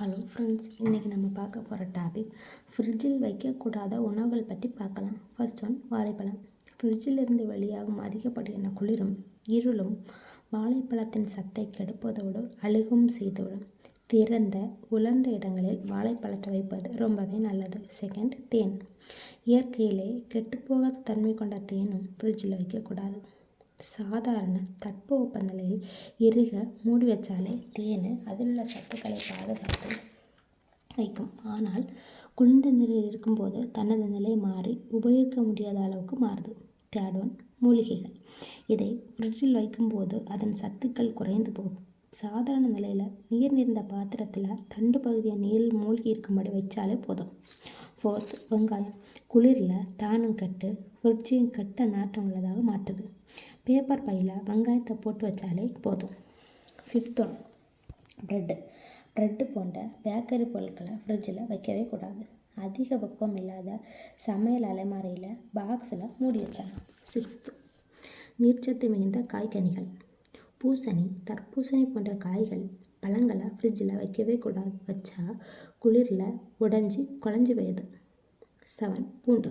Hello friends இன்றைக்கி நம்ம பார்க்க போகிற டாபிக் ஃப்ரிட்ஜில் வைக்கக்கூடாத உணவுகள் பற்றி பார்க்கலாம். ஃபர்ஸ்ட் ஒன் வாழைப்பழம். ஃப்ரிட்ஜிலிருந்து வெளியாகும் அதிகப்படியான குளிரும் இருளும் வாழைப்பழத்தின் சத்தை கெடுப்பதோடு அழுகும் செய்துவிடும் திறந்த உலர்ந்த இடங்களில் வாழைப்பழத்தை வைப்பது ரொம்பவே நல்லது. செகண்ட் தேன். இயற்கையிலே கெட்டுப்போகாத தன்மை கொண்ட தேனும் ஃப்ரிட்ஜில் வைக்கக்கூடாது. சாதாரண தட்பவெப்ப நிலையில் இறுக மூடி வச்சாலே தேன் அதில் உள்ள சத்துக்களை பாதுகாத்து வைக்கும். ஆனால் குளிர்ந்த நிலையில் இருக்கும்போது தனது நிலை மாறி உபயோகிக்க முடியாத அளவுக்கு மாறுது. தேர்ட் ஒன் மூலிகைகள். இதை ஃப்ரிட்ஜில் வைக்கும்போது அதன் சத்துக்கள் குறைந்து போகும். சாதாரண நிலையில் நீர் நிறைந்த பாத்திரத்தில் தண்டு பகுதியை நீரில் மூழ்கி இருக்கும்படி வச்சாலே போதும். ஃபோர்த் வெங்காயம். குளிரில் தானும் கட்டு ஃப்ரிட்ஜையும் கட்ட நாட்டம் உள்ளதாக மாற்றுது. பேப்பர் பையில் வெங்காயத்தை போட்டு வச்சாலே போதும். ஃபிஃப்த் ஒன் ப்ரெட்டு ப்ரெட்டு போன்ற பேக்கரி பொருட்களை ஃப்ரிட்ஜில் வைக்கவே கூடாது. அதிக வெப்பம் இல்லாத சமையல் அலைமாரியில் பாக்ஸில் மூடி வச்சிடலாம் சிக்ஸ்த்து நீர்ச்சத்து மிகுந்த காய்கனிகள். பூசணி தர்பூசணி போன்ற காய்கள் பழங்களை ஃப்ரிட்ஜில் வைக்கவே கூடாது. வச்சா குளிரில் உடஞ்சி குழஞ்சி போயிடுது செவன் பூண்டு.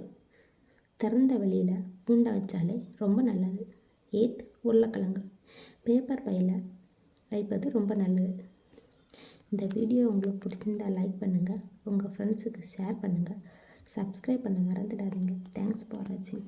திறந்த வெளியில் பூண்டை வச்சாலே ரொம்ப நல்லது. எயித் உருளைக்கிழங்கு. பேப்பர் பையில் வைப்பது ரொம்ப நல்லது. இந்த வீடியோ உங்களுக்கு பிடிச்சிருந்தால் லைக் பண்ணுங்கள் உங்கள் ஃப்ரெண்ட்ஸுக்கு ஷேர் பண்ணுங்கள் சப்ஸ்கிரைப் பண்ண மறந்துடாதீங்க. தேங்க்ஸ் ஃபார் வாட்சிங்